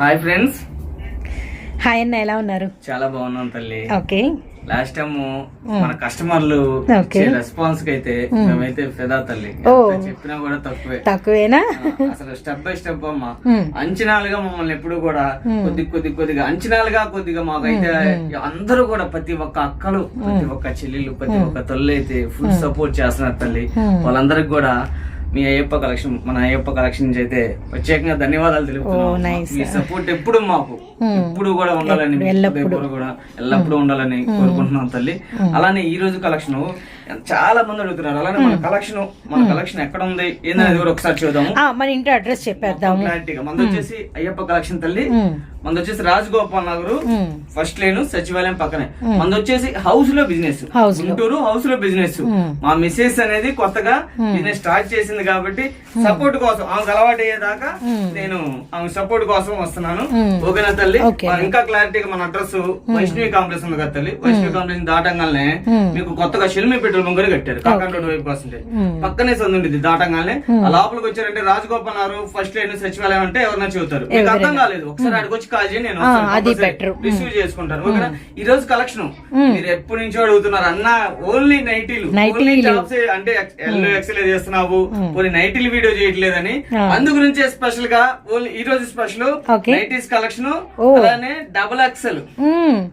Hi friends hi అన్న ఎలా ఉన్నారు? చాలా బాగున్నాం తల్లి. ఓకే లాస్ట్ టైం మన కస్టమర్లు రెస్పాన్స్కి అయితే మేమైతే ఫిదా తల్లి. ఎంత చెప్పినా కూడా తక్కువే. తక్కువేనా? అసలు స్టెప్ బై స్టెప్ అమ్మా. Hmm. అంచనాలుగా మమ్మల్ని ఎప్పుడు కూడా కొద్ది కొద్ది కొద్దిగా అంచనాలుగా కొద్దిగా మాకైతే అందరూ కూడా ప్రతి ఒక్క అక్కలు ప్రతి ఒక్క చెల్లెళ్ళు ప్రతి ఒక్క తల్లి అయితే ఫుల్ సపోర్ట్ చేస్తున్నారు తల్లి. వాళ్ళందరికి కూడా మీ అయ్యప్ప కలెక్షన్ మన అయ్యప్ప కలెక్షన్ నుంచి అయితే ప్రత్యేకంగా ధన్యవాదాలు తెలుపుతున్నాం. మీ సపోర్ట్ ఎప్పుడు మాకు. ఎప్పుడు కూడా ఉండాలని కూడా ఎల్లప్పుడూ ఉండాలని కోరుకుంటున్నాం తల్లి. అలానే ఈ రోజు కలెక్షన్ చాలా మంది అడుగుతున్నారు. అలానే మన కలెక్షన్ మన కలెక్షన్ ఎక్కడ ఉంది ఏందనేది కూడా ఒకసారి చూద్దాము. మన ఇంటి అడ్రస్ చెప్పేద్దాము. క్లారిటీగా మంది వచ్చేసి అయ్యప్ప కలెక్షన్ తల్లి. మంది వచ్చేసి రాజగోపాల్ నగర్. ఫస్ట్ లైన్ సచివాలయం పక్కనే. మంది వచ్చేసి హౌస్లో బిజినెస్. గుంటూరు హౌస్లో బిజినెస్. మా మిస్సెస్ అనేది కొత్తగా బిజినెస్ స్టార్ట్ చేసింది కాబట్టి సపోర్ట్ కోసం ఆమెకు అలవాటు అయ్యేదాకా నేను ఆమె సపోర్ట్ కోసం వస్తున్నాను. ఓకేనా తల్లి? ఇంకా క్లారిటీగా మన అడ్రస్ వైష్ణవి కాంప్లెక్స్ ఉంది కదా తల్లి. వైష్ణవి కాంప్లెక్స్ దాటంగానే. మీకు కొత్తగా షెల్మి పెట్రోల్ బంగారు కట్టారు. కాకాండ రోడ్ వైపు వస్తుంటే పక్కనే సందు ఉండేది దాటంగానే. ఆ లోపలికి వచ్చారంటే రాజగోపాల్ నగర్ ఫస్ట్ లైన్ సచివాలయం అంటే ఎవరన్నా చెబుతారు. మీకు అర్థం కాలేదు. ఒకసారి అక్కడికి వచ్చి కాల్ చేయండి నేను. రిసీవ్ చేసుకుంటాను ఓకేనా? ఈ రోజు కలెక్షన్. మీరు ఎప్పటి నుంచో అడుగుతున్నారు. అన్న ఓన్లీ నైటీలు. నైటీలు. ఓన్లీ జాబ్స్ అంటే ఎల్ ఎక్సెల్ చేస్తున్నావు. ఓన్లీ నైటీలు వీడియో చేయట్లేదని. అందు గురించే స్పెషల్గా ఓన్లీ ఈ రోజు స్పెషల్. Nighties collection. అలానే డబుల్ ఎక్సెల్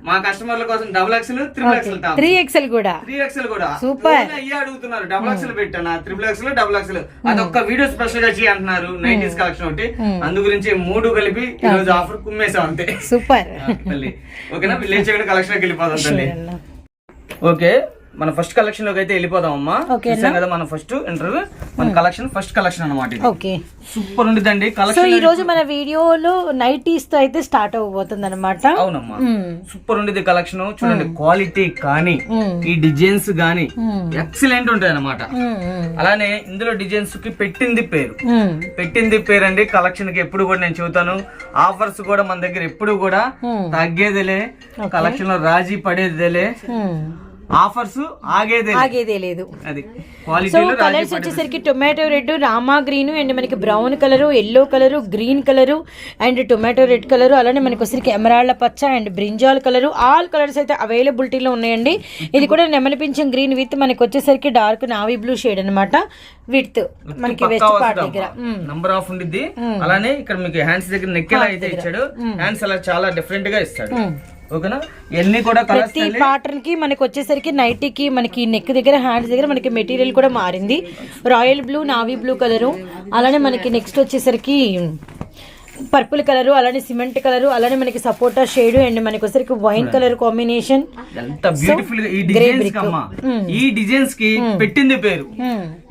మా కస్టమర్ల కోసం double XL triple XL three XL కూడా. త్రీ ఎక్స్ఎల్ కూడా. అయ్యే అడుగుతున్నారు. డబుల్ ఎక్స్ఎల్ పెట్టానా? త్రిబుల్ ఎక్స్ఎల్ డబుల్ ఎక్స్ఎల్ అదొక్క వీడియో స్పెషల్గా చేయి అంటున్నారు. నైన్టీస్ కలెక్షన్ ఒకటి. అందు గురించి మూడు కలిపి ఈ రోజు ఆఫర్ కుమ్మేసాం అంతే. సూపర్. ఓకేనా? విలేజ్ కలెక్షన్ వెళ్ళిపోదాం ఓకే. మన ఫస్ట్ కలెక్షన్లోకి అయితే వెళ్ళిపోదాం అమ్మా Okay చూసాం కదా మన ఫస్ట్ ఇంటర్వ్యూ మన collection first collection okay super ఉండిద్దండి. కలెక్షన్ ఈ రోజు మన వీడియోలో నైటీస్తో అయితే స్టార్ట్ అవ్వబోతుంది అనమాట అవునమ్మా సూపర్ ఉండేది కలెక్షన్ చూడండి క్వాలిటీ కానీ ఈ డిజైన్స్ గానీ ఎక్సలెంట్ ఉంటాయి అన్నమాట అలానే ఇందులో డిజైన్స్కి పెట్టింది పేరు. పెట్టింది పేరండి. కలెక్షన్కి ఎప్పుడు కూడా నేను చెబుతాను. ఆఫర్స్ కూడా మన దగ్గర ఎప్పుడు కూడా తగ్గేదిలే. కలెక్షన్లో రాజీ పడేదిలే. ఆఫర్స్ ఆగేదే ఆగేదే లేదు. అది సో కలర్స్ వచ్చేసరికి tomato red Rama green and మనకి brown colour yellow colour green colour and tomato red colour అలానే మనకి వచ్చరికి ఎమరాళ్ళ పచ్చ and brinjal colour all colours అయితే అవైలబిలిటీలో ఉన్నాయండి. ఇది కూడా నెమలి పింఛం గ్రీన్ విత్ మనకి వచ్చేసరికి డార్క్ నావీ బ్లూ షేడ్ అన్నమాట. విత్ మనకి వెస్ట్ పార్ట్ దగ్గర. నంబర్ ఆఫ్ ఉండిద్ది. అలానే ఇక్కడ మీకు హ్యాండ్స్ దగ్గర నెక్ అయితే ఇచ్చాడు హ్యాండ్స్ అలా చాలా డిఫరెంట్గా ఇస్తాడు. ఓకేనా? కూడా ప్రతి పాటర్న్కి మనకి వచ్చేసరికి నైటీకి మనకి నెక్ దగ్గర హ్యాండ్స్ దగ్గర మనకి మెటీరియల్ కూడా మారింది. Royal blue navy blue colour అలానే మనకి నెక్స్ట్ వచ్చేసరికి పర్పుల్ కలరు అలానే సిమెంట్ కలరు అలానే మనకి సపోటా షేడ్ అండ్ మనకి వచ్చేసరికి వైన్ కలర్ కాంబినేషన్. ఎంత బ్యూటిఫుల్గా ఈ డిజైన్స్ అమ్మా ఈ డిజైన్స్కి పెట్టింది పేరు.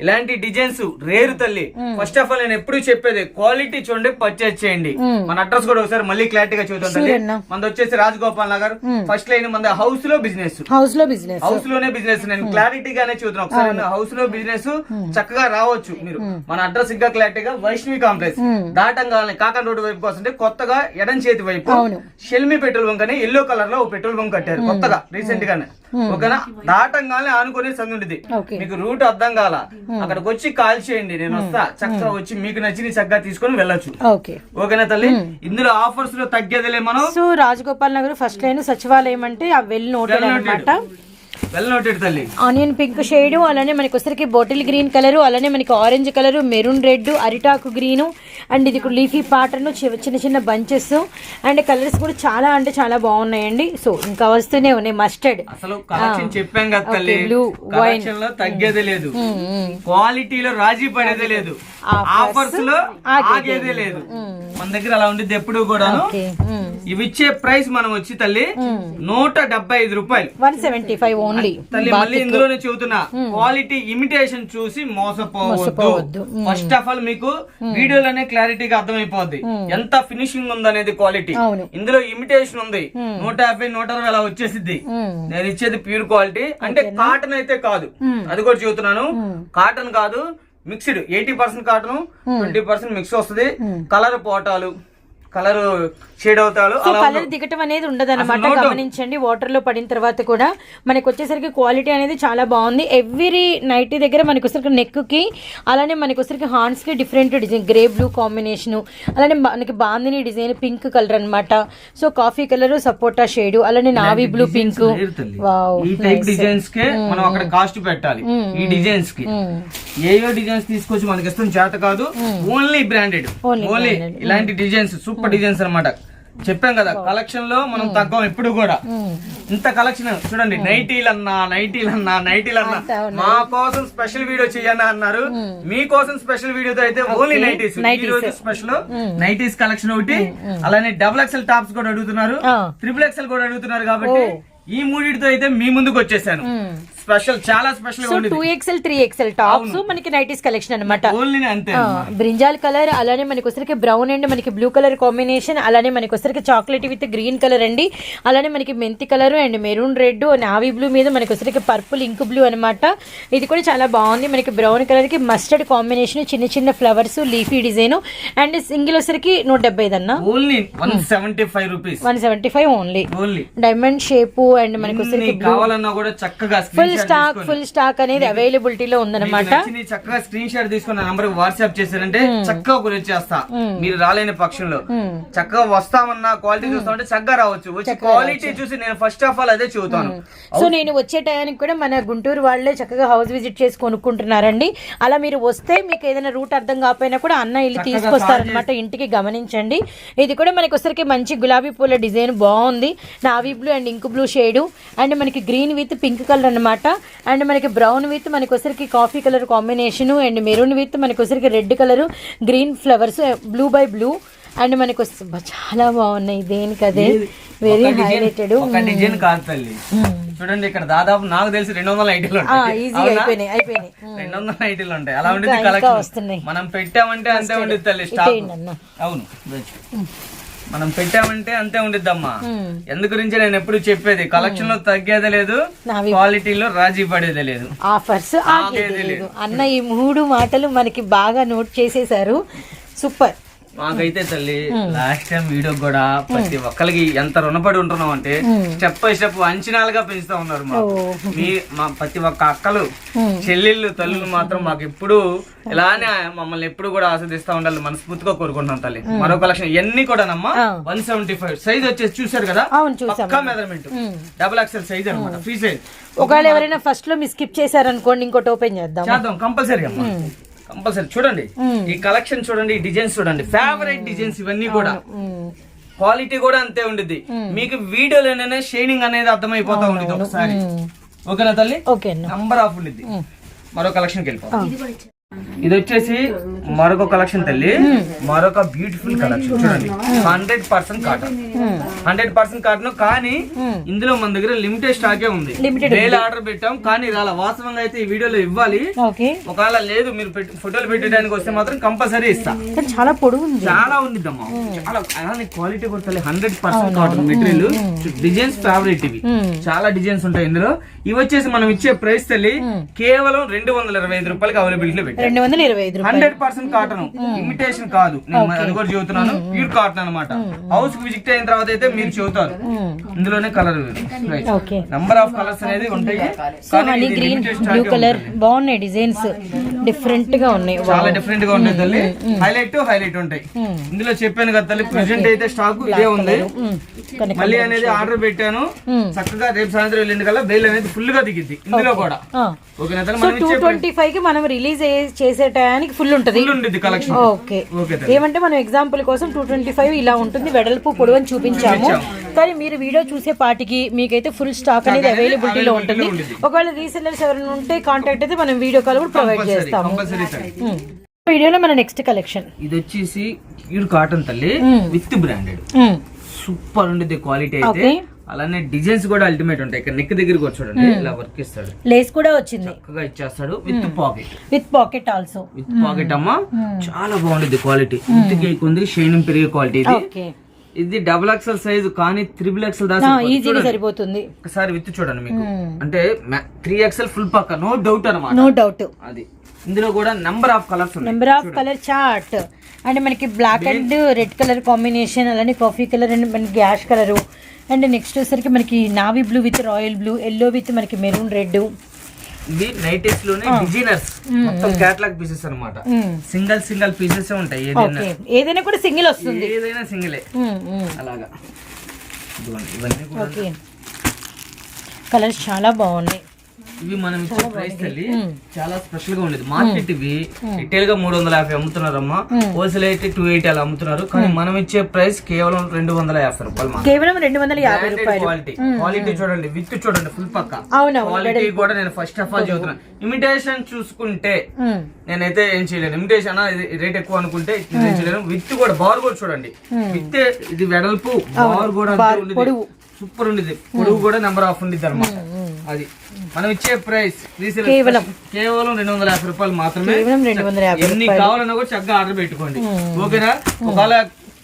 ఇలాంటి డిజైన్స్ రేరు తల్లి. ఫస్ట్ ఆఫ్ ఆల్ నేను ఎప్పుడు చెప్పేది క్వాలిటీ చూడండి పర్చేజ్ చేయండి. మన అడ్రస్ కూడా ఒకసారి మళ్ళీ క్లారిటీగా చూద్దాం తల్లి. మనది వచ్చేసి రాజగోపాల్ నగర్. ఫస్ట్ లైన్ మన హౌస్లో బిజినెస్ హౌస్లో బిజినెస్ హౌస్లోనే బిజినెస్ నేను క్లారిటీగానే చూద్దాం ఒకసారి హౌస్లో బిజినెస్ చక్కగా రావచ్చు మీరు. మన అడ్రస్ ఇంకా క్లారిటీగా వైష్ణవి కాంప్లెక్స్ దాటంగానే కాకన్ రోడ్ వైపు వస్తుంటే కొత్తగా ఎడం చేతి వైపు అవును. షెల్మి పెట్రోల్ బంక్ అని ఎల్లో కలర్లో పెట్రోల్ బంక్ కట్టారు. కొత్తగా రీసెంట్ గానే ఓకేనా? దాటంగానే ఆనుకునే సందుండిది మీకు రూట్ అర్థం కాల? అక్కడికి వచ్చి కాల్ చేయండి నేను వస్తా. చక్కగా వచ్చి మీకు నచ్చిన చక్కగా తీసుకొని వెళ్ళొచ్చు. ఓకే. ఓకేనా తల్లి? ఇందులో ఆఫర్స్లో తగ్గేదిలే మనం? So Rajagopal Nagar first line సచివాలయం అంటే ఆ వెల్ నోటెడ్ అనమాట ఆనియన్ పింక్ షేడ్ అలానే మనకి వచ్చరికి బాటిల్ గ్రీన్ కలర్ అలానే మనకి ఆరెంజ్ కలర్ మెరూన్ రెడ్ అరిటాకు గ్రీన్ అండ్ ఇది లీఫీ ప్యాటర్న్ చిన్న చిన్న బంచెస్ అండ్ కలర్స్ కూడా చాలా అంటే చాలా బాగున్నాయండి. సో ఇంకా వస్తూనే ఉన్నాయి. మస్టర్డ్ అసలు కలెక్షన్ చెప్పాం కదా తల్లి. Blue, కలెక్షన్లో తగ్గేదే లేదు. క్వాలిటీలో రాజీ పడేదే లేదు. ఆఫర్స్లో ఆగేదే లేదు. మన దగ్గర అలా ఉండేది ఎప్పుడు కూడా ఓకే ఇవి ఇచ్చే ప్రైస్ మనం వచ్చి తల్లి నూట డెబ్బై ఐదు రూపాయలు. వన్ సెవెంటీ ఫైవ్ ఓన్లీ తల్లి మళ్ళీ ఇందులోనే చెబుతున్నా క్వాలిటీ ఇమిటేషన్ చూసి మోసపోవద్దు. ఫస్ట్ ఆఫ్ ఆల్ మీకు వీడియోలోనే క్లారిటీగా అర్థమైపోద్ది. ఎంత ఫినిషింగ్ ఉందనేది క్వాలిటీ అవును. ఇందులో ఇమిటేషన్ ఉంది. నూట యాభై నూట అరవై అలా వచ్చేసిద్ది. నేను ఇచ్చేది ప్యూర్ క్వాలిటీ అంటే కాటన్ అయితే కాదు. అది కూడా చెబుతున్నాను. కాటన్ కాదు mixed eighty percent cotton twenty percent mix వస్తుంది. కలర్ పోటాలు. కలర్ షేడ్ అవుతాడు. కలర్ దిగటం అనేది ఉండదు అనమాట. గమనించండి వాటర్లో పడిన తర్వాత కూడా మనకి వచ్చేసరికి క్వాలిటీ అనేది చాలా బాగుంది. ఎవ్రీ నైటీ దగ్గర మనకి వచ్చేసరికి నెక్కి అలానే మనకి వచ్చేసరికి హాండ్స్కి different design grey blue combination అలానే మనకి బాందిని డిజైన్ పింక్ కలర్ అన్నమాట. సో కాఫీ కలర్ సపోటా షేడ్ అలానే నావీ బ్లూ పింక్ ఈ టైప్ డిజైన్స్ కే మనం అక్కడ కాస్ట్ పెట్టాలి. ఈ డిజైన్స్కి. ఏయో డిజైన్స్ తీసుకొచ్చి మనకి ఇష్టం చేత కాదు ఓన్లీ బ్రాండెడ్ ఓన్లీ ఇలాంటి డిజైన్స్ సూపర్ డిజైన్స్ అన్నమాట. చెప్పాం కదా కలెక్షన్లో మనం తగ్గం ఎప్పుడు కూడా. ఇంత కలెక్షన్ చూడండి నైటీలు అన్నా నైటీలు అన్నా నైటీలు అన్నా. మా కోసం స్పెషల్ వీడియో చేయండి అన్నారు. మీకోసం స్పెషల్ వీడియోతో అయితే ఓన్లీ నైటీస్. ఈ. రోజు స్పెషల్ నైటీస్ కలెక్షన్ ఒకటి. అలానే డబుల్ ఎక్స్ఎల్ టాప్స్ కూడా అడుగుతున్నారు. ఆ. ట్రిపుల్ ఎక్స్ఎల్ కూడా అడుగుతున్నారు కాబట్టి ఈ మూడిటితో అయితే మీ ముందుకు వచ్చేసాను. స్పెషల్ చాలా special so two XL three XL tops మనకి నైటీస్ కలెక్షన్ అనమాట బ్రింజాల్ కలర్ అలానే మనకి వచ్చరికి బ్రౌన్ అండ్ మనకి బ్లూ కలర్ కాంబినేషన్ అలానే మనకి వచ్చరికి చాక్లెట్ విత్ గ్రీన్ కలర్ అండి. అలానే మనకి మెంతి colour and maroon red navy blue మీద మనకి వచ్చరికి పర్పుల్ ఇంక్ బ్లూ అనమాట ఇది కూడా చాలా బాగుంది. మనకి బ్రౌన్ కలర్కి మస్టర్డ్ కాంబినేషన్ చిన్న చిన్న flowers leafy design and single వచ్చరికి నూట డెబ్బై ఐదన్న only one seventy five rupees one seventy five only only diamond shape and మనకి వచ్చరికి కావాలన్నా కూడా చక్కగా ఫుల్ స్టాక్ ఫుల్ స్టాక్ అనేది అవైలబిలిటీలో ఉందన్నమాట. నచ్చింది చక్కగా స్క్రీన్ షాట్ తీసుకుని నంబర్ వాట్సాప్ చేశారంటే చక్కగా గురించి చేస్తా. మీరు రాలేని పక్షంలో. చక్కగా వస్తామన్నా క్వాలిటీ చూస్తామంటే చక్కగా రావచ్చు. వచ్చి క్వాలిటీ చూసి నేను ఫస్ట్ ఆఫ్ ఆల్ అదే చూస్తాను సో నేను వచ్చే టయానికి కూడా మన గుంటూరు వాళ్ళే చక్కగా హౌస్ విజిట్ చేసి కొనుక్కుంటున్నారండి. అలా మీరు వస్తే మీకు ఏదైనా రూట్ అర్థం కాకపోయినా కూడా అన్న ఇల్లు తీసుకొస్తారనమాట ఇంటికి గమనించండి. ఇది కూడా మనకి వచ్చరికి మంచి గులాబీ పూల డిజైన్ బాగుంది. Navy blue and ink blue shade and మనకి గ్రీన్ విత్ పింక్ కలర్ అన్నమాట అండ్ మనకి బ్రౌన్ విత్ మనకి వచ్చరికి coffee colour combination and maroon with మనకి వచ్చరికి red colour green flowers blue by blue. And మనకి చాలా బాగున్నాయి దేనికదే వెరీ హైలైటెడ్ ఒక డిజైన్ కాదు తల్లి. చూడండి ఇక్కడ దాదాపు నాకు తెలిసి రెండు వందల ఐటీలు? అయిపోయినాయి అయిపోయినాయి. రెండు వందల ఐటీలు ఉంటాయి. అలా ఉండేది కలెక్షన్. మనం పెట్టామంటే అంతే ఉండేది తల్లి స్టాక్. అవును మనం పెట్టామంటే అంతే ఉండిద్దమ్మా. ఎందు గురించి నేను ఎప్పుడు చెప్పేది? కలెక్షన్లో తగ్గేదే లేదు క్వాలిటీలో రాజీ పడేదే లేదు. ఆఫర్స్ ఆగేది లేదు. అన్న ఈ మూడు మాటలు మనకి బాగా నోట్ చేసేసారు సూపర్. మాకైతే తల్లి లాస్ట్ టైం వీడియో కూడా ప్రతి ఒక్కరికి ఎంత రుణపడి ఉంటున్నాం అంటే స్టెప్ బై స్టెప్ అంచనాలుగా పెంచుతా ఉన్నారు మాకు. మీ మా ప్రతి ఒక్క అక్కలు చెల్లెళ్ళు తల్లులు మాత్రం మాకు ఎప్పుడు ఇలానే మమ్మల్ని ఎప్పుడు కూడా ఆస్వాదిస్తా ఉండాలి మనస్ఫూర్తిగా కోరుకుంటున్నాం తల్లి. మరో కలెక్షన్ ఇవన్నీ కూడా నమ్మా వన్ సెవెంటీ ఫైవ్ సైజ్ వచ్చేసి చూసారు కదా? పక్కా మెజర్మెంట్ డబుల్ ఎక్స్ఎల్ సైజ్ అనమాట ఫ్రీ సైజ్ ఒకవేళ ఎవరైనా ఫస్ట్లో మీ స్కిప్ చేశారనుకోండి ఇంకోటి ఓపెన్ చేద్దాం చేద్దాం కంపల్సరీ అమ్మా. కంపల్సరీ. చూడండి ఈ కలెక్షన్ చూడండి ఈ డిజైన్స్ చూడండి ఫేవరెట్ డిజైన్స్ ఇవన్నీ కూడా. క్వాలిటీ కూడా అంతే ఉండిద్ది. మీకు వీడియోలోనే షేడింగ్ అనేది అర్థమైపోతా ఉండిద్ది ఒకసారి. ఓకేనా తల్లి? నంబర్ ఆఫ్ ఉండిద్ది. మరో కలెక్షన్ వెళ్ళిపోతాం ఇది వచ్చేసి మరొక కలెక్షన్ తల్లి. మరొక బ్యూటిఫుల్ కలెక్షన్ చూడండి. Hundred percent cotton hundred percent cotton కానీ ఇందులో మన దగ్గర లిమిటెడ్ స్టాకే ఉంది. వేల ఆర్డర్ పెట్టాం కానీ రాలా వాస్తవంగా అయితే ఈ వీడియోలో ఇవ్వాలి. ఒకవేళ లేదు మీరు ఫోటోలు పెట్టడానికి వస్తే మాత్రం కంపల్సరీ ఇస్తా. చాలా పొడుగు ఉంది చాలా ఉండిద్దమ్మా. చాలా అలానే క్వాలిటీ కూడా hundred percent cotton material designs favourite ఇవి. చాలా డిజైన్స్ ఉంటాయి ఇందులో. ఇవి వచ్చేసి మనం ఇచ్చే ప్రైస్ తల్లి కేవలం రెండు వందల ఇరవై ఐదు రూపాయలకి అవైలబిలిటీ రెండు వందల ఇరవై ఐదు రూపాయలు. Hundred percent cotton. ఇమిటేషన్ కాదు. నేను అది కూడా చెబుతున్నాను. ప్యూర్ కాటన్ అన్నమాట. హౌస్కి విజిట్ అయిన తర్వాత అయితే మీరు చెబుతారు. ఇందులోనే colour okay. Number of colours అనేది ఉంటాయి. సో కానీ గ్రీన్ బ్లూ కలర్. బాగున్నాయి డిజైన్స్ డిఫరెంట్గా ఉన్నాయి. చాలా డిఫరెంట్గా ఉంటాయి తల్లి. హైలైట్ హైలైట్ ఉంటాయి. ఇందులో చెప్పాను కదా తల్లి ప్రెసెంట్ అయితే స్టాక్ ఇదే ఉంది. మళ్ళీ అనేది ఆర్డర్ పెట్టాను. చక్కగా రేపు సాయంత్రం వెళ్ళింది కల్లా బెయిల్ అనేది ఫుల్గా దిగిద్ది. ఇందులో కూడా. సో మనం టూ ఇచ్చే చేసే టయానికి ఫుల్ ఉంటది. ఓకే ఏమంటే మనం ఎగ్జాంపుల్ కోసం టూ ట్వంటీ ఫైవ్ ఇలా ఉంటుంది. వెడల్పు పొడవు అని చూపించాము. కానీ మీరు వీడియో చూసే పాటికి మీకైతే ఫుల్ స్టాక్ అనేది అవైలబిలిటీలో ఉంటుంది. ఒకవేళ రీసెల్లర్స్ ఎవరైనా ఉంటే కాంటాక్ట్ అయితే మనం వీడియో కాల్ కూడా ప్రొవైడ్ చేస్తాము. వీడియోలో మన నెక్స్ట్ కలెక్షన్ ఇది వచ్చేసి ప్యూర్ కాటన్ తల్లి విత్ బ్రాండెడ్ సూపర్ ఉండిద్ది క్వాలిటీ అయితే. ఓకే అలానే డిజైన్స్ కూడా అల్టిమేట్ ఉంటాయి. ఇక్కడ నెక్ దగ్గరికి వచ్చి చూడండి ఇలా వర్క్ ఇస్తాడు లేస్ కూడా వచ్చింది. చక్కగా ఇచ్చేస్తాడు with pocket with pocket also with pocket అమ్మా చాలా బాగుండిద్ది క్వాలిటీ ఇంటికి కొంది షైనింగ్ పెరిగే క్వాలిటీ ఇది. ఇది డబుల్ ఎక్సెల్ సైజ్ కానీ త్రిబుల్ ఎక్సెల్ దాకా ఈజీగా సరిపోతుంది. ఒకసారి విత్ చూడండి మీకు. అంటే త్రీ ఎక్సెల్ ఫుల్ పక్క నో డౌట్ అనమాట నో డౌట్ అది. ఇందులో కూడా number of colours number of colour chart and మనకి black and red colour combination అలానే కాఫీ కలర్ అండ్ మనకి యాష్ కలరు అండ్ నెక్స్ట్ వచ్చేసరికి మనకి navy blue with royal blue yellow with మనకి మెరూన్ రెడ్. ఇది నైటీస్లోనే డిజైనర్స్. మొత్తం క్యాట్లాగ్ పీసెస్ అన్నమాట. సింగల్ సింగల్ పీసెస్ ఉంటాయి ఏదైనా. కూడా సింగిల్ వస్తుంది. ఏదైనా సింగిలే. అలాగా. ఇవన్నీ కలర్స్ చాలా బాగున్నాయి. ఇవి మనం ఇచ్చే ప్రైస్ తల్లి చాలా స్పెషల్గా ఉండేది. మార్కెట్ ఇవి రిటైల్గా మూడు వందల యాభై అమ్ముతున్నారమ్మా. హోల్సేల్ అయితే టూ ఎయిటీ అలా అమ్ముతున్నారు. కానీ మనం ఇచ్చే ప్రైస్ కేవలం రెండు వందల యాభై రూపాయలు కేవలం రెండు వందల యాభై రూపాయలు. క్వాలిటీ క్వాలిటీ చూడండి విత్ చూడండి ఫుల్ పక్క. క్వాలిటీ కూడా నేను ఫస్ట్ ఆఫ్ ఆల్ చెబుతున్నాను ఇమిటేషన్ చూసుకుంటే. నేనైతే ఏం చేయలేను. ఇమిటేషన్ రేట్ ఎక్కువ అనుకుంటే ఏం చేయలేను. విత్ కూడా బార్ కూడా చూడండి. విత్ ఇది వెడల్పు బార్ కూడా. సూపర్ ఉండేది పొడుగు కూడా నెంబర్ ఆఫ్ ఉండేది అనమాట. అది. మనం ఇచ్చే ప్రైస్ కేవలం. కేవలం రెండు వందల యాభై రూపాయలు మాత్రమే ఎన్ని కావాలన్నా కూడా చక్కగా ఆర్డర్ పెట్టుకోండి. ఓకేనా? ఒకవేళ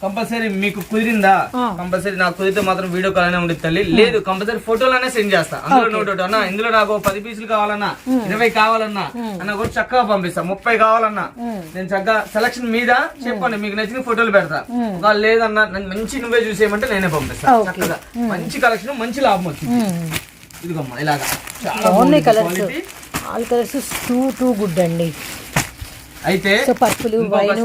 కంపల్సరీ మీకు కుదిరిందా? కంపల్సరీ నాకు కుదిరితే మాత్రం వీడియో కాల్ అనే ఉండేది తల్లి. లేదు కంపల్సరీ ఫోటోలనే సెండ్ చేస్తా. అందులో నోట్ అన్న ఇందులో నాకు పది పీసులు కావాలన్నా ఇరవై కావాలన్నా అన్న కూడా చక్కగా పంపిస్తా. ముప్పై కావాలన్నా. నేను చక్కగా సెలక్షన్ మీద చెప్పండి. మీకు నచ్చిన ఫోటోలు పెడతా. ఒకవేళ లేదన్నా మంచి నువ్వే చూసేయమంటే నేనే పంపిస్తా. చక్కగా. మంచి కలెక్షన్ మంచి లాభం వచ్చింది. మ్మ్. ఇదిగమ్మా ఇలాగా. చాలా colours. All colours too too good అండి. అయితే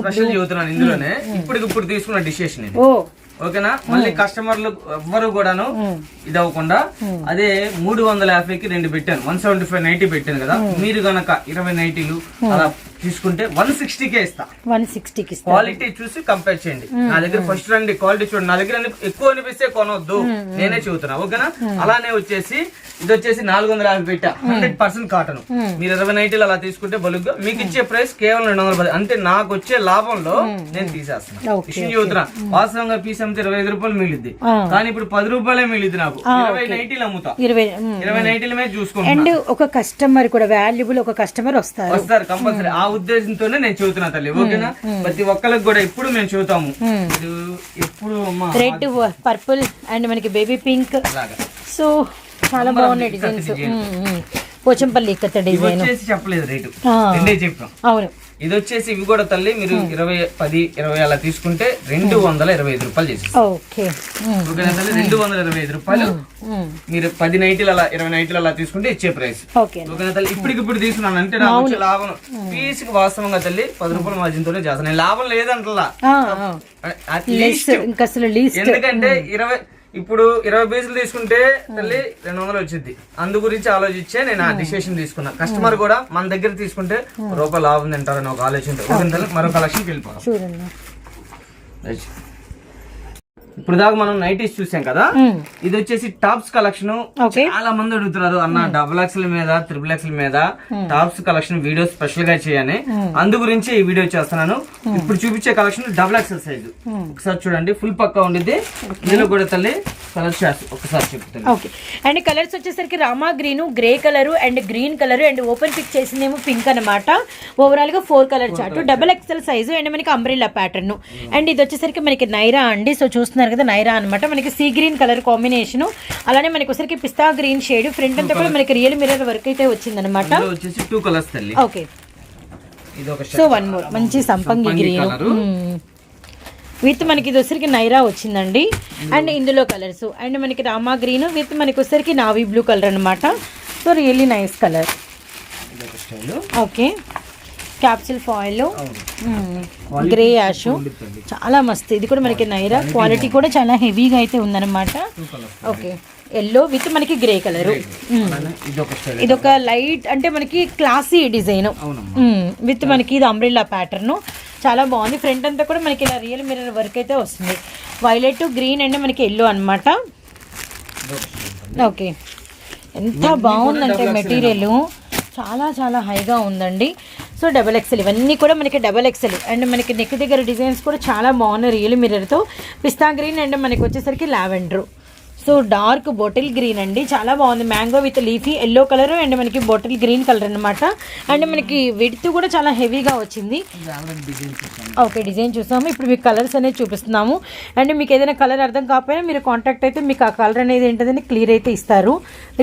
స్పెషల్ చెబుతున్నాను ఇందులోనే. ఇప్పుడు ఇప్పుడు తీసుకున్న డిసిషన్ ఇది. ఓ. ఓకేనా? మళ్ళీ కస్టమర్లు ఎవ్వరు కూడాను ఇది అవ్వకుండా అదే మూడు వందల యాభైకి రెండు పెట్టాను. వన్ సెవెంటీ ఫైవ్ నైన్టీ పెట్టాను కదా. మీరు గనక ఇరవై నైన్టీలు అలా తీసుకుంటే వన్ సిక్స్టీకే ఇస్తా. వన్ సిక్స్టీకి ఇస్తాను క్వాలిటీ చూసి కంపేర్ చేయండి. నా దగ్గర ఫస్ట్ రండి క్వాలిటీ చూడండి. నా దగ్గర ఎక్కువ అనిపిస్తే కొనవద్దు నేనే చెబుతున్నా ఓకేనా? అలానే వచ్చేసి ఇది వచ్చేసి నాలుగు వందల యాభై పెట్టా. హండ్రెడ్ పర్సెంట్ కాటన్ మీరు ఇరవై నైన్టీలు అలా తీసుకుంటే బలుగ్గా. మీకు ఇచ్చే ప్రైస్ కేవలం రెండు వందల పది. అంటే నాకు వచ్చే లాభంలో నేను తీసేస్తాను విషయం చెబుతున్నా. వాస్తవంగా పీస్ అమ్మితే ఇరవై ఐదు రూపాయలు మిగిలిద్ది. ఆ. కానీ ఇప్పుడు పది రూపాయలే మిగిలిద్ది నాకు. ఇరవై నైన్టీలు అమ్ముతా. ఇరవై. ఇరవై నైన్టీల మీద చూసుకుంటా అండ్ ఒక కస్టమర్ కూడా వాల్యుబుల్ ఒక కస్టమర్ వస్తారు. వస్తారు కంపల్సరీ ఆ ఉద్దేశంతోనే నేను చెబుతున్నా తల్లి ఓకేనా? ప్రతి ఒక్కరికి కూడా ఎప్పుడు మేము చెబుతాము ఇది ఎప్పుడు రెడ్ పర్పుల్ అండ్ మనకి బేబీ పింక్. సో చాలా బాగున్నాయి డిజైన్స్. పోచంపల్లి ఇక్కత డిజైన్. చెప్పలేదు రేటు. చెప్పాం అవును. ఇది వచ్చేసి ఇవి కూడా తల్లి మీరు ఇరవై పది ఇరవై అలా తీసుకుంటే రెండు వందల ఇరవై ఐదు రూపాయలు చేసి. ఓకేనా తల్లి? రెండు వందల ఇరవై ఐదు రూపాయలు. మీరు పది నైటీలు అలా ఇరవై నైటీలు అలా తీసుకుంటే ఇచ్చే ప్రైస్. ఓకే. ఓకేనా తల్లి? ఇప్పటికిప్పుడు తీసుకున్నాను అంటే నాకు వచ్చే లాభం. పీస్కి వాస్తవంగా తల్లి పది రూపాయల మార్జిన్ తోనే చేస్తాను లాభం లేదంటలా. ఎందుకంటే ఇరవై ఇప్పుడు ఇరవై పీసులు తీసుకుంటే తల్లి రెండు వందలు వచ్చింది అందు గురించి ఆలోచించే నేను ఆ డిసిషన్ తీసుకున్నా. కస్టమర్ కూడా మన దగ్గర తీసుకుంటే రూపాయి లాభం తింటారని ఒక ఆలోచన మరో కలెక్షన్కి వెళ్ళిపోతాం ఇప్పుడు దాకా మనం నైటీస్ చూసాం కదా. ఇది వచ్చేసి టాప్స్ కలెక్షన్ చాలా మంది అడుగుతున్నారు అన్న డబుల్ ఎక్స్ల మీద త్రిబుల్ ఎక్స్ల మీద టాప్స్ కలెక్షన్ వీడియో స్పెషల్గా చేయని అందు గురించి ఈ వీడియో చేస్తున్నాను. ఇప్పుడు చూపించే కలెక్షన్ డబుల్ ఎక్స్ఎల్ సైజు ఒకసారి చూడండి ఫుల్ పక్కా ఉండిద్ది. ఇందులో కూడా తల్లి కలర్ షార్ట్స్ ఒకసారి చెప్తాను. ఓకే. అండ్ కలర్స్ వచ్చేసరికి Rama green grey colour and green colour and open pick చేసిందేమో pink అనమాట ఓవరాల్గా four colour chart double XL size and మనకి అంబ్రిల్లా ప్యాటర్న్ అండ్ ఇది వచ్చేసరికి మనకి నైరా అండి. సో చూస్తున్నారు? కదా నైరా అనమాట మనకి సీ గ్రీన్ కలర్ కాంబినేషన్ అలానే మనకి వచ్చరికి పిస్తా గ్రీన్ షేడ్ ఫ్రంట్ అంతా కూడా మనకి రియల్ మిర్రర్ వర్క్ అయితే వచ్చిందనమాట ఇందులో వచ్చేసి టూ కలర్స్ తల్లి. ఓకే సో వన్ మోర్ మంచి సంపంగి గ్రీన్. విత్ మనకి ఇది వచ్చరికి నైరా వచ్చిందండి. అండ్ ఇందులో కలర్స్ అండ్ మనకి రామా గ్రీన్ విత్ మనకి వచ్చరికి నావీ బ్లూ కలర్ అనమాట so really nice colour okay capsule foil. Grey ash. చాలా మస్తు. ఇది కూడా మనకి నైరా. క్వాలిటీ కూడా చాలా హెవీగా అయితే ఉందన్నమాట. ఓకే. ఎల్లో విత్ మనకి గ్రే కలర్. ఇది ఒక స్టైల్ ఇది ఒక లైట్ అంటే మనకి క్లాసీ డిజైన్. విత్ మనకి ఇది అంబ్రిల్లా ప్యాటర్న్ చాలా బాగుంది. ఫ్రంట్ అంతా కూడా మనకి ఇలా రియల్ మిర్రర్ వర్క్ అయితే వస్తుంది. వైలెట్ గ్రీన్ అండ్ మనకి ఎల్లో అన్నమాట. ఓకే. ఎంత బాగుందంటే మెటీరియల్ చాలా చాలా హైగా ఉందండి. సో డబల్ ఎక్సెల్ ఇవన్నీ కూడా మనకి డబల్ ఎక్సెల్ అండ్ మనకి నెక్ దగ్గర డిజైన్స్ కూడా చాలా బాగున్నాయి రియల్ మిర్రర్తో పిస్తా గ్రీన్ అండ్ మనకి వచ్చేసరికి lavender so dark bottle green అండి. చాలా బాగుంది. Mango with leafy yellow colour and మనకి బాటిల్ గ్రీన్ కలర్ అన్నమాట. అండ్ మనకి విడ్త్ కూడా చాలా హెవీగా వచ్చింది. ఓకే డిజైన్ చూసాము. ఇప్పుడు మీకు కలర్స్ అనేది చూపిస్తున్నాము. అండ్ మీకు ఏదైనా కలర్ అర్థం కాకపోయినా మీరు కాంటాక్ట్ అయితే మీకు ఆ కలర్ అనేది ఏంటని క్లియర్ అయితే ఇస్తారు.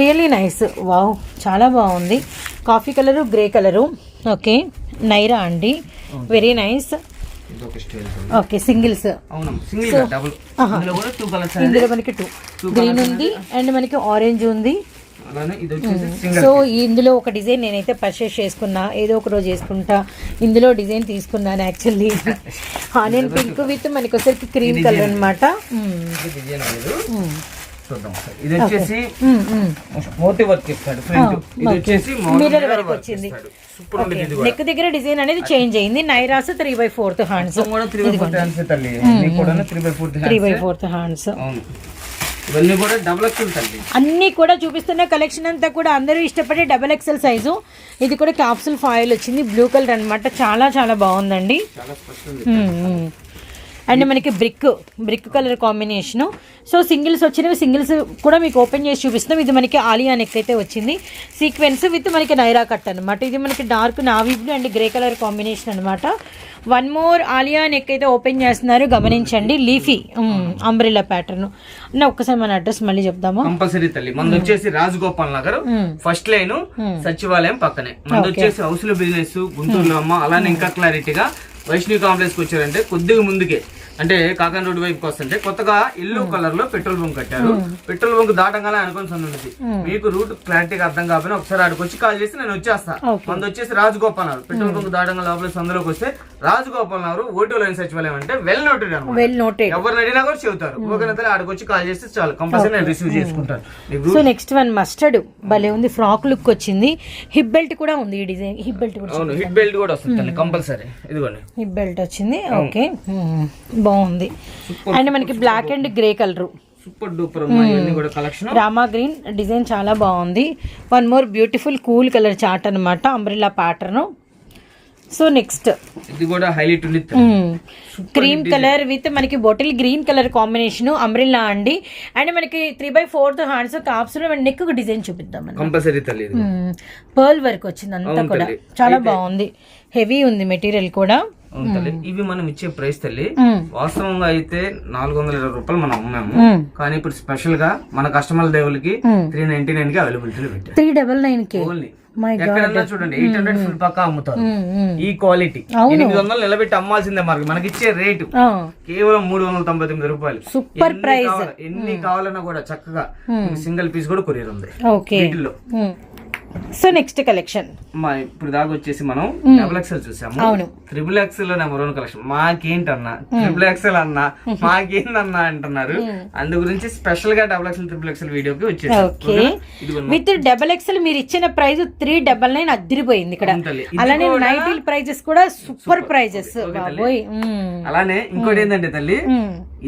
రియల్లీ నైస్ వావ్ చాలా బాగుంది. Coffee colour grey colour okay Naira అండి. Very nice okay singles. Single double. ఇందులో కూడా టూ కలర్స్ ఇందులో మనకి టూ గ్రీన్ ఉంది అండ్ మనకి ఆరెంజ్ ఉంది. సింగిల్ సో ఇందులో ఒక డిజైన్ నేనైతే పర్చేస్ చేసుకున్నా. ఏదో ఒక రోజు చేసుకుంటా. ఇందులో డిజైన్ తీసుకున్నాను యాక్చువల్లీ ఆనియన్ పింక్ విత్ మనకి వచ్చరికి క్రీమ్ కలర్ అనమాట చూద్దాం. ఇది వచ్చేసి మోతి వర్క్ ఇస్తాడు ఫ్రంట్. ఇది వచ్చేసి మిర్రర్ వరకు వచ్చింది. నెక్ దగ్గర డిజైన్ అనేది చేంజ్ అయింది. నైరాస్ త్రీ బై ఫోర్త్ హ్యాండ్స్ కూడా త్రీ బై ఫోర్త్ హ్యాండ్స్ తల్లి. కూడా three by fourth three by hands fourth hands అవును. ఇవన్నీ కూడా డబుల్ ఎక్స్ఎల్ తల్లి. అన్నీ కూడా చూపిస్తున్న కలెక్షన్ అంతా కూడా అందరూ ఇష్టపడే డబల్ ఎక్సెల్ సైజు ఇది కూడా క్యాప్సుల్ ఫాయిల్ వచ్చింది. బ్లూ కలర్ అన్నమాట. చాలా చాలా బాగుందండి. చాలా. అండ్ మనకి brick brick colour combination. So singles వచ్చినవి సింగిల్స్ కూడా మీకు ఓపెన్ చేసి చూపిస్తున్నాం. ఇది మనకి ఆలియా నెక్ అయితే వచ్చింది. సీక్వెన్స్ విత్ మనకి నైరా కట్ అనమాట ఇది మనకి dark navy blue and grey colour combination అనమాట వన్ మోర్ ఆలియా నెక్ అయితే ఓపెన్ చేస్తున్నారు. గమనించండి లీఫీ అంబ్రిల్లా ప్యాటర్న్. నా ఒక్కసారి మన అడ్రస్ మళ్ళీ చెప్దామా? కంపల్సరీ తల్లి మనది వచ్చేసి రాజగోపాల్ నగర్ ఫస్ట్ లైన్ సచివాలయం పక్కనే. మనది వచ్చేసి హౌస్ల బిజినెస్ గుంటూరులో అమ్మ అలానే ఇంకా క్లారిటీగా వైష్ణవి కాంప్లెక్స్కి వచ్చారంటే కొద్దిగా ముందుకే. అంటే కాకాన్ రోడ్ వైపుకి వస్తుంటే కొత్తగా ఎల్లో కలర్లో పెట్రోల్ బంక్ కట్టారు. పెట్రోల్ బంక్ దాటంగానే అనుకుని సందుంది మీకు రూట్ క్లారిటీగా అర్థం కాకపోయినా ఒకసారి ఆడికి వచ్చి కాల్ చేసి నేను వచ్చేస్తా. మనది వచ్చేసి రాజగోపాల్ పెట్రోల్ బంక్ దాటంగా లోపల సందులోకి వస్తే రాజగోపాల్ ఓటో లైన్ సచివాలయం అంటే వెల్ నోటెడ్ వెల్ నోటెడ్ ఎవరిని అడిగినా కూడా చెబుతారు. ఓకేనా తల్లి ఆడికి వచ్చి కాల్ చేస్తే చాలు. కంపల్సరీ నేను రిసీవ్ చేసుకుంటాను. సో నెక్స్ట్ వన్ మస్టర్డ్ భలే ఉంది ఫ్రాక్ లుక్ వచ్చింది. హిప్ బెల్ట్ కూడా ఉంది ఈ డిజైన్ హిప్ బెల్ట్ కూడా అవును హిట్ బెల్ట్ కూడా వస్తుంది కంపల్సరీ ఇదిగోండి. హిప్ బెల్ట్ వచ్చింది. Okay hmm. బాగుంది. అండ్ మనకి black and grey colour super duper కూడా కలెక్షన్ రామా గ్రీన్ డిజైన్ చాలా బాగుంది. One more beautiful cool colour chart అనమాట అంబ్రిల్లా ప్యాటర్న్ సో నెక్స్ట్. ఇది కూడా హైలైట్ ఉంది క్రీమ్ కలర్ విత్ మనకి bottle green colour combination umbrella అండి. అండ్ మనకి త్రీ బై ఫోర్త్ హ్యాండ్స్ కాప్స్ నెక్ డిజైన్ చూపిద్దాం కంపల్సరీ పర్ల్ వర్క్ వచ్చింది అంతా కూడా. చాలా బాగుంది. హెవీ ఉంది మెటీరియల్ కూడా. ఇవి మనం ఇచ్చే ప్రైస్ తల్లి. వాస్తవంగా అయితే నాలుగు వందల ఇరవై రూపాయలు మనం అమ్మాము. మ్మ్. కానీ ఇప్పుడు స్పెషల్గా మన కస్టమర్ల దేవులకి త్రీ నైన్టీ నైన్కి అవైలబిలిటీ త్రీ డబల్ నైన్ కే ఓన్లీ ఎక్కడన్నా చూడండి ఎయిట్ హండ్రెడ్ ఫుల్ పక్కా అమ్ముతారు. ఈ క్వాలిటీ. ఎనిమిది వందలు నిలబెట్టి అమ్మాల్సిందే మనకి మనకి ఇచ్చే రేటు కేవలం మూడు వందల తొంభై తొమ్మిది రూపాయలు. Price. కావాల- ఎన్ని కావాలన్నా కూడా చక్కగా సింగిల్ పీస్ కూడా కొరియర్ ఉంది. ఓకే వీటిల్లో. సో నెక్స్ట్ కలెక్షన్ మా ఇప్పుడు దాకా వచ్చేసి మనం డబుల్ ఎక్స్ఎల్ చూసాము. అవును. త్రిబుల్ ఎక్స్ఎల్లో నెంబర్ వన్ కలెక్షన్ మాకేంటన్నా? ట్రిపుల్ ఎక్స్ఎల్ అన్నా? మాకేందన్నా అంటున్నారు. అందు గురించి స్పెషల్గా డబుల్ ఎక్స్ఎల్ ట్రిపుల్ ఎక్స్ఎల్ వీడియోకి వచ్చేసి. ఓకే విత్ డబల్ ఎక్స్ఎల్ మీరు ఇచ్చిన ప్రైస్ త్రీ డబల్ నైన్ అద్దరిపోయింది ఇక్కడ. అలానే నైటీల్ ప్రైజెస్ కూడా సూపర్ ప్రైజెస్. అలానే ఇంకోటి ఏంటంటే తల్లి.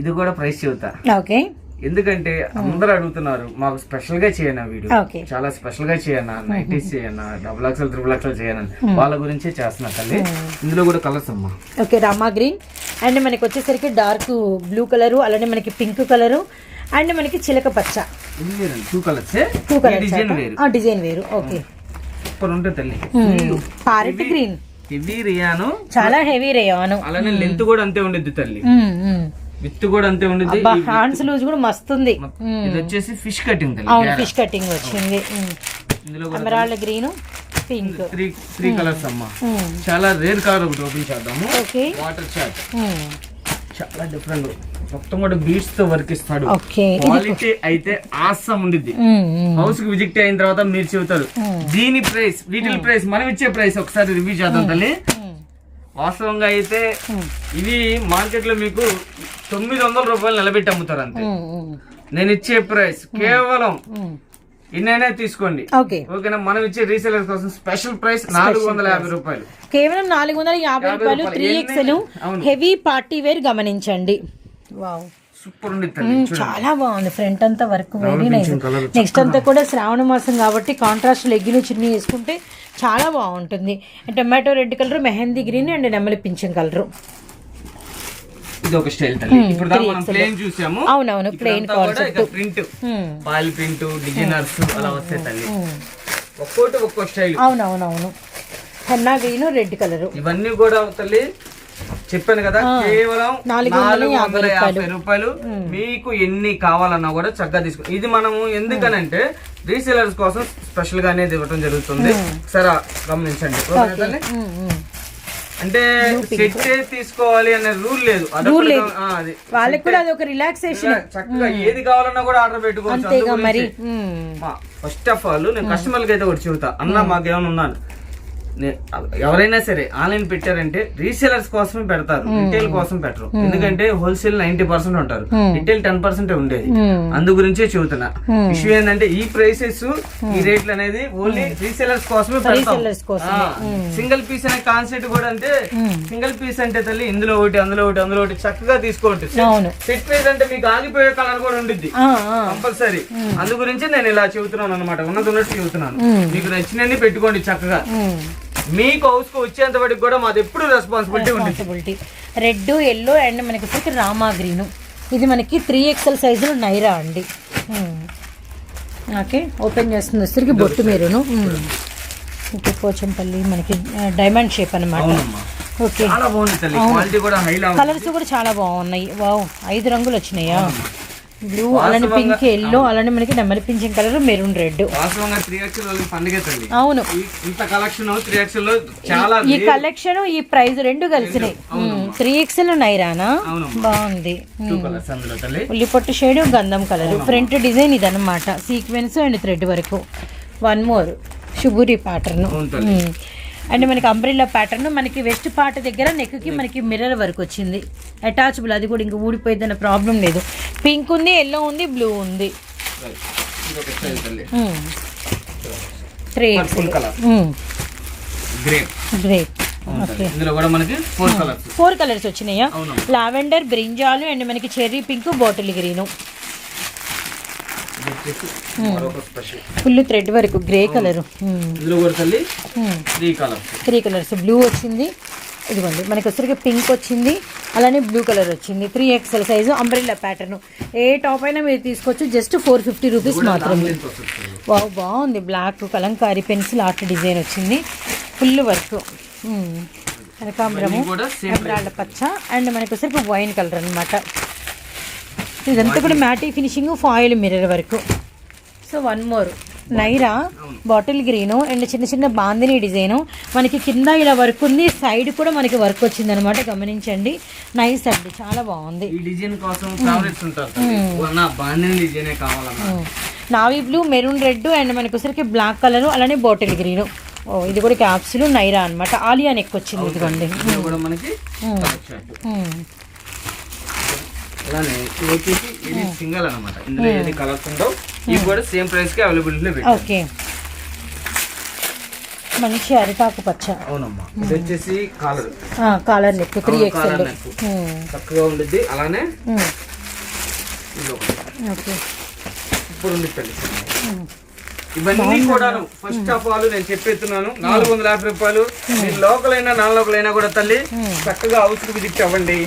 ఇది కూడా ప్రైస్ చెబుతా. ఓకే ఎందుకంటే అందరూ అడుగుతున్నారు మాకు స్పెషల్గా చేయనా వీడియో చాలా స్పెషల్గా చేయనా నైటీస్ చేయనా? డబుల్ ఎక్స్ఎల్ త్రిబుల్ ఎక్స్ఎల్ చేయనా? వాళ్ళ గురించే చేస్తున్నా తల్లి. ఇందులో కూడా కలర్స్ అమ్మా. Okay Rama green. అండ్ మనకి వచ్చేసరికి డార్క్ బ్లూ కలరు అలానే మనకి పింక్ కలరు అండ్ మనకి చిలక పచ్చ. Two colours two design colours వేరు. డిజైన్ వేరు. ఓకే. సూపర్ ఉంటుంది తల్లి. పారెట్ గ్రీన్ ఇది రియాను. చాలా హెవీ రేయాను. అలానే లెంత్ కూడా అంతే ఉండిద్ది తల్లి. విత్ కూడా అంతే అబ్బా హ్యాండ్స్ లూజ్ కూడా మస్తుంది. ఇది వచ్చేసి ఫిష్ కటింగ్ అవును ఫిష్ కటింగ్ వచ్చింది. ఇందులో emerald green pink. Three three colours అమ్మా. చాలా రేర్ కలర్ ఒకటి ఓపెన్ చేద్దాము. వాటర్ చాట్ చాలా డిఫరెంట్ మొత్తం కూడా బీట్స్తో వర్క్ ఇస్తాడు. క్వాలిటీ అయితే ఆసం ఉండిద్ది. హౌస్కి విజిట్ అయిన తర్వాత మీరు చెబుతారు. దీని ప్రైస్ వీటి ప్రైస్ మనం ఇచ్చే ప్రైస్ ఒకసారి రివ్యూ చేద్దాం తల్లి. వాస్తవంగా అయితే ఇవి మార్కెట్లో మీకు తొమ్మిది వందల రూపాయలు నిలబెట్టి అమ్ముతారు అంతే. నేను ఇచ్చే ప్రైస్ కేవలం ఇన్నైనా తీసుకోండి. ఓకే. ఓకేనా? మనం ఇచ్చే రీసేలర్ కోసం స్పెషల్ ప్రైస్ నాలుగు వందల యాభై రూపాయలు. కేవలం నాలుగు వందల యాభై రూపాయలు. త్రీ ఎక్స్ఎల్ అవును. హెవీ పార్టీ వేర్ గమనించండి. వావ్ సూపర్ ఉంది చాలా బాగుంది. ఫ్రంట్ అంతా వర్క్ వెరీ నైస్ నెక్స్ట్ అంతా కూడా శ్రావణ మాసం కాబట్టి కాంట్రాస్ట్ లెగ్గిన చిన్ని వేసుకుంటే చాలా బాగుంటుంది. Tomato red colour mehndi green and నెమలి పింఛన్ కలర్ ఇది ఒక స్టైల్ తల్లి. ఇప్పుడు దాకా మనం ప్లేన్ చూసాము. అవునవును ప్లెయిన్ కాన్సెప్ట్ ప్రింట్ పాల్ ప్రింట్ డిజైనర్స్ అలా వస్తాయి తల్లి. ఒక్కోటి ఒక్కో స్టైల్. అవునవునవును. హెన్నా గ్రీన్ రెడ్ కలర్ ఇవన్నీ కూడా తల్లి చెప్పాను కదా కేవలం నాలుగు వందల యాభై రూపాయలు. మీకు ఎన్ని కావాలన్నా కూడా చక్కగా తీసుకో ఇది మనము ఎందుకనంటే రీసేలర్స్ కోసం స్పెషల్గా అనేది ఇవ్వడం జరుగుతుంది. సరే గమనించండి? అంటే సెట్ తీసుకోవాలి అనే రూల్ లేదు. వాళ్ళకి కూడా అది ఒక రిలాక్సేషన్ చక్కగా ఏది కావాలన్నా కూడా ఆర్డర్ పెట్టుకోవచ్చు. మరి. ఫస్ట్ ఆఫ్ ఆల్ నేను కస్టమర్కి అయితే ఒకటి చెబుతా. అన్న మాకేమైనా ఉన్నాను ఎవరైనా సరే ఆన్లైన్ పెట్టారంటే రీసేలర్స్ కోసమే పెడతారు రిటైల్ కోసం పెట్టరు. ఎందుకంటే హోల్సేల్ నైన్టీ పర్సెంట్ ఉంటారు. రిటైల్ టెన్ పర్సెంట్ ఉండేది. అందు గురించే చెబుతున్నా. ఇష్యూ ఏంటంటే ఈ ప్రైసెస్ ఈ రేట్లు అనేది ఓన్లీ రీసేలర్స్ కోసమే పెడతాం. సింగిల్ పీస్ అనే కాన్సెప్ట్ కూడా అంటే సింగిల్ పీస్ అంటే తల్లి ఇందులో ఒకటి అందులో ఒకటి అందులో ఒకటి చక్కగా తీసుకోవచ్చు. సెట్ పీస్ అంటే మీకు ఆగిపోయే కలర్ కూడా ఉండిద్ది. కంపల్సరీ. అందు గురించి నేను ఇలా చెబుతున్నాను అనమాట ఉన్నది ఉన్నట్టు చెబుతున్నాను. మీకు నచ్చినన్ని పెట్టుకోండి చక్కగా. మీకు హౌస్కు వచ్చేంత వరకు కూడా మాది ఎప్పుడు responsibility responsibility red yellow and మనకి వచ్చేసి రామా గ్రీన్ ఇది మనకి త్రీ ఎక్స్ఎల్ సైజులో నైరా అండి. ఓకే ఓపెన్ చేస్తుంది వచ్చేసరికి బొట్టు మీరును. ఓకే పోచంపల్లి మనకి డైమండ్ షేప్ అన్నమాట. అవునమ్మా. ఓకే కలర్స్ కూడా చాలా బాగున్నాయి. వావ్ ఐదు రంగులు వచ్చినాయా? బ్లూ అలానే పింక్ ఎల్లో అలానే మనకి నెమలి పింఛన్ కలర్ మెరూన్ రెడ్. వాస్తవంగా త్రీ ఎక్స్ఎల్ వాళ్ళకి పండుగ తల్లి అవును. ఈ- ఇంత కలెక్షన్ త్రీ ఎక్స్ఎల్లో చాలా ఈ కలెక్షన్ ఈ ప్రైస్ రెండు కలిసినాయి. త్రీ ఎక్స్ఎల్ నైరానా. బాగుంది. ఉల్లిపొట్టు షేడ్ గంధం కలర్. ఫ్రంట్ డిజైన్ ఇదన్నమాట. సీక్వెన్స్ అండ్ థ్రెడ్ వరకు. వన్ మోర్ షుగూరి ప్యాటర్న్. అండ్ మనకి అంబ్రిల్లా ప్యాటర్న్ మనకి వెస్ట్ పార్ట్ దగ్గర నెక్కి మనకి మిర్రర్ వర్క్ వచ్చింది. అటాచబుల్ అది కూడా ఇంకా ఊడిపోయింది అన్న ప్రాబ్లం లేదు. పింక్ ఉంది ఎల్లో ఉంది బ్లూ ఉంది. Three grape four colours four colours వచ్చినాయా? అవునమ్మా. లావెండర్ బ్రింజాలు అండ్ మనకి చెర్రీ పింక్ బాటిల్ గ్రీను ఇది వచ్చేసి మరొక స్పెషల్ ఫుల్ థ్రెడ్ వరకు grey colour three colours three colours blue వచ్చింది. ఇదిగోండి మనకి వచ్చరికి పింక్ వచ్చింది. అలానే బ్లూ కలర్ వచ్చింది. Three XL size umbrella pattern ఏ టాప్ అయినా మీరు తీసుకోవచ్చు. జస్ట్ ఫోర్ ఫిఫ్టీ రూపీస్ మాత్రమే. వావ్ బాగుంది. Black kalamkari pencil art design వచ్చింది. ఫుల్ వర్క్ కనకాంబరము ఎమరాల్డ్ పచ్చ. అండ్ మనకి వచ్చరికి వైన్ కలర్ అన్నమాట. ఇదంతా కూడా మ్యాటీ ఫినిషింగ్ ఫాయిల్ మిర్రర్ వరకు. సో వన్ మోర్ నైరా బాటిల్ గ్రీను అండ్ చిన్న చిన్న బాందిని డిజైను మనకి కింద ఇలా వర్క్ ఉంది సైడ్ కూడా మనకి వర్క్ వచ్చింది అనమాట గమనించండి. నైస్ అండి చాలా బాగుంది. ఈ డిజైన్ కోసం డిజైనే కావాలన్నా. Navy blue maroon red and మనకి వచ్చరికి బ్లాక్ కలర్ అలానే బాటిల్ గ్రీను ఓ ఇది కూడా క్యాప్సుల్ నైరా అనమాట ఆలియా నెక్ వచ్చింది ఇదిగోండి ఇందులో కూడా మనకి కలర్ షర్ట్ ఉమ్. అలానే ఇది వచ్చేసి ఇది సింగల్ అన్నమాట ఇందులో ఏది కలర్స్ ఉండవు ఇవి కూడా సేమ్ ప్రైస్కి పెట్టారు. ఓకే. మంచి అరిటాకు పచ్చ. అవునమ్మా. ఇది వచ్చేసి collar. Collar neck three XL. చక్కగా ఉండిద్ది. అలానే ఓకే. ఇప్పుడు తల్లి ఇవన్నీ కూడాను. ఫస్ట్ ఆఫ్ ఆల్ నేను చెప్పేస్తున్నాను. నాలుగు వందల యాభై రూపాయలు. మీరు లోకల్ అయినా నాన్ లోకల్ అయినా కూడా తల్లి చక్కగా హౌస్కి విజిట్ అవ్వండి.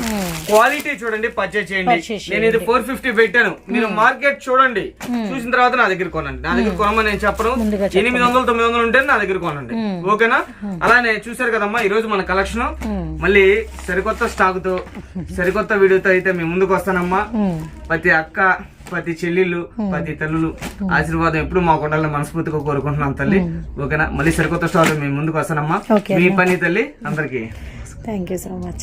క్వాలిటీ చూడండి పర్చేస్ చేయండి. నేను ఇది ఫోర్ ఫిఫ్టీ పెట్టాను. మీరు మార్కెట్ చూడండి. చూసిన తర్వాత నా దగ్గర కొనండి. నా దగ్గర కొనమని నేను చెప్పను. ఎనిమిది వందలు తొమ్మిది వందలు ఉంటే నా దగ్గర కొనండి. ఓకేనా? అలానే చూసారు కదమ్మా ఈ రోజు మన కలెక్షన్ మళ్ళీ సరికొత్త స్టాక్తో సరికొత్త వీడియోతో అయితే మేము ముందుకు వస్తానమ్మా. ప్రతి అక్క ప్రతి చెల్లెళ్ళు ప్రతి తల్లులు ఆశీర్వాదం ఎప్పుడు మాకు ఉండాలని మనస్ఫూర్తిగా కోరుకుంటున్నాం తల్లి. ఓకేనా? మళ్ళీ సరికొత్త స్టాక్ మేము ముందుకు వస్తానమ్మా. మీ పని తల్లి అందరికి. Thank you so much